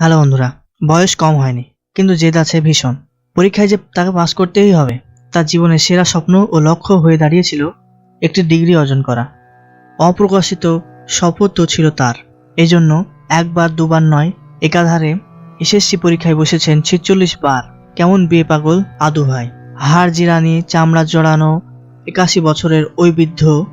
Hello বন্ধুরা, বয়স কম হয়নি, কিন্তু জেদ আছে ভীষণ। পরীক্ষায় যে তাকে পাস করতেই হবে, তার জীবনের সেরা স্বপ্ন ও লক্ষ্য হয়ে দাঁড়িয়েছিল একটি ডিগ্রি অর্জন করা। অপ্রকাশিত শপথ তো ছিল তার। এজন্য একবার, দুবার নয়, একাধারে এসএসসি পরীক্ষায় বসেছেন ছেচল্লিশ বার। কেমন বিয়ে পাগল, আদু ভাই। হাড় জিরানি, চামড়া জড়ানো, একাশি বছরের ওই বৃদ্ধ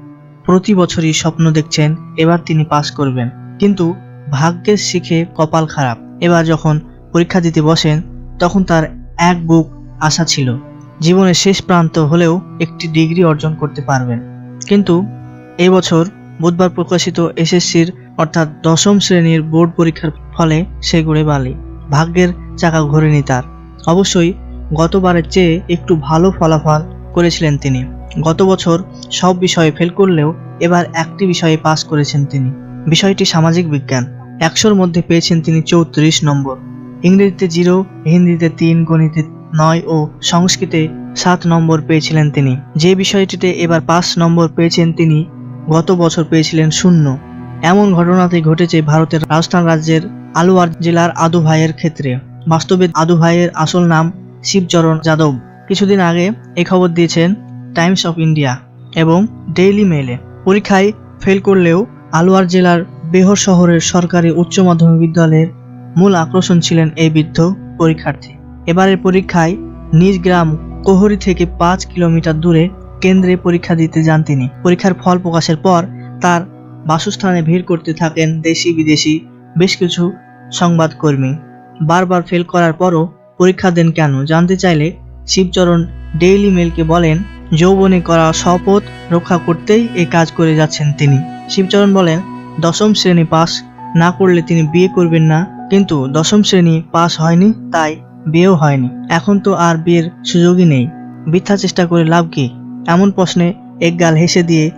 প্রতি বছরই স্বপ্ন দেখছেন, এবার তিনি পাস করবেন। কিন্তু ভাগ্যের শিখে কপাল খারাপ। এবার যখন পরীক্ষা দিতে বসেন, তখন তার এক বুক আশা ছিল, জীবনের শেষ প্রান্ত হলেও একটি ডিগ্রি অর্জন করতে পারবেন। কিন্তু এই বছর বুধবার প্রকাশিত এসএসসির, অর্থাৎ দশম শ্রেণির বোর্ড পরীক্ষার ফলে সে গড়ে বালি। ভাগ্যের চাকা ঘোরেনি তার। অবশ্যই গতবারের চেয়ে একটু ভালো ফলাফল করেছিলেন তিনি। গত বছর সব বিষয়ে ফেল করলেও এবার একটি বিষয়ে পাস করেছেন তিনি। বিষয়টি সামাজিক বিজ্ঞান। একশোর মধ্যে পেয়েছেন তিনি চৌত্রিশ নম্বর। ইংরেজিতে জিরো, হিন্দিতে তিন, গণিতে নয় ও সংস্কৃতে সাত নম্বর পেয়েছিলেন তিনি। যে বিষয়টিতে এবার পাঁচ নম্বর পেয়েছেন তিনি, গত বছর পেয়েছিলেন শূন্য। এমন ঘটনাতে ঘটেছে ভারতের রাজস্থান রাজ্যের আলুয়ার জেলার আদু ভাইয়ের ক্ষেত্রে। বাস্তবে আদু ভাইয়ের আসল নাম শিবচরণ যাদব। কিছুদিন আগে এ খবর দিয়েছেন টাইমস অফ ইন্ডিয়া এবং ডেইলি মেলে পরীক্ষায় ফেল করলেও আলুয়ার জেলার বেহর শহরের সরকারি উচ্চ মাধ্যমিক বিদ্যালয়ের মূল আকর্ষণ ছিলেন এই বৃদ্ধ পরীক্ষার্থী। এবারের পরীক্ষায় নিজ গ্রাম কোহরি থেকে পাঁচ কিলোমিটার দূরে কেন্দ্রে পরীক্ষা দিতে যান তিনি। পরীক্ষার ফল প্রকাশের পর তার বাসস্থানে ভিড় করতে থাকেন দেশি বিদেশি বেশ কিছু সংবাদকর্মী। বারবার ফেল করার পরও পরীক্ষা দেন কেন? জানতে চাইলে শিবচরণ ডেইলি মেলকে বলেন, যৌবনে করা শপথ রক্ষা করতেই এই কাজ করে যাচ্ছেন তিনি। শিবচরণ বলেন দশম শ্রেণি পাস না করলে তিনি বিয়ে করবেন না। কিন্তু দশম শ্রেণি পাস হয়নি, তাই বিয়েও হয়নি। এখন তো আর বিয়ের সুযোগই নেই। বৃথা চেষ্টা করে লাভ কি? এমন প্রশ্নে একগাল হেসে দিয়ে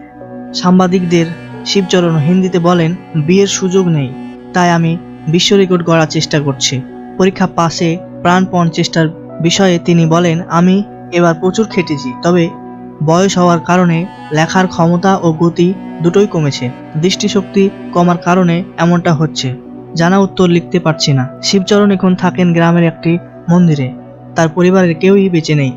সাংবাদিকদের শিবচরণ হিন্দিতে বলেন, বিয়ের সুযোগ নেই। তাই আমি বিশ্ব রেকর্ড গড়ার চেষ্টা করছি। পরীক্ষা পাশে প্রাণপণ চেষ্টার বিষয়ে তিনি বলেন, আমি এবার প্রচুর খেটেছি, তবে বয়স হওয়ার কারণে লেখার ক্ষমতা ও গতি দুটোই কমেছে। দৃষ্টিশক্তি কমার কারণে এমনটা হচ্ছে। জানা উত্তর লিখতে পারছি না। শিবচরণ এখন থাকেন গ্রামের একটি মন্দিরে। তার পরিবারের কেউই বেঁচে নেই।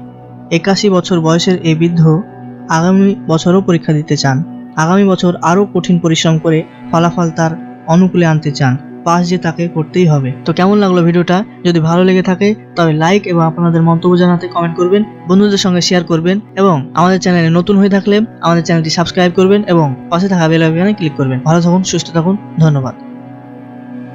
একাশি বছর বয়সের এই বৃদ্ধ আগামী বছরও পরীক্ষা দিতে চান। আগামী বছর আরও কঠিন পরিশ্রম করে ফলাফল তার অনুকূলে আনতে চান। পাস যে তাকে করতেই হবে। তো কেমন লাগল ভিডিওটা? যদি ভালো লেগে থাকে, তবে লাইক এবং আপনাদের মন্তব্য জানাতে কমেন্ট করবেন, বন্ধুদের সঙ্গে শেয়ার করবেন এবং আমাদের চ্যানেলে নতুন হয়ে থাকলে আমাদের চ্যানেলটি সাবস্ক্রাইব করবেন এবং পাশে থাকা বেল আইকনে ক্লিক করবেন। ভালো থাকুন, সুস্থ থাকুন, ধন্যবাদ।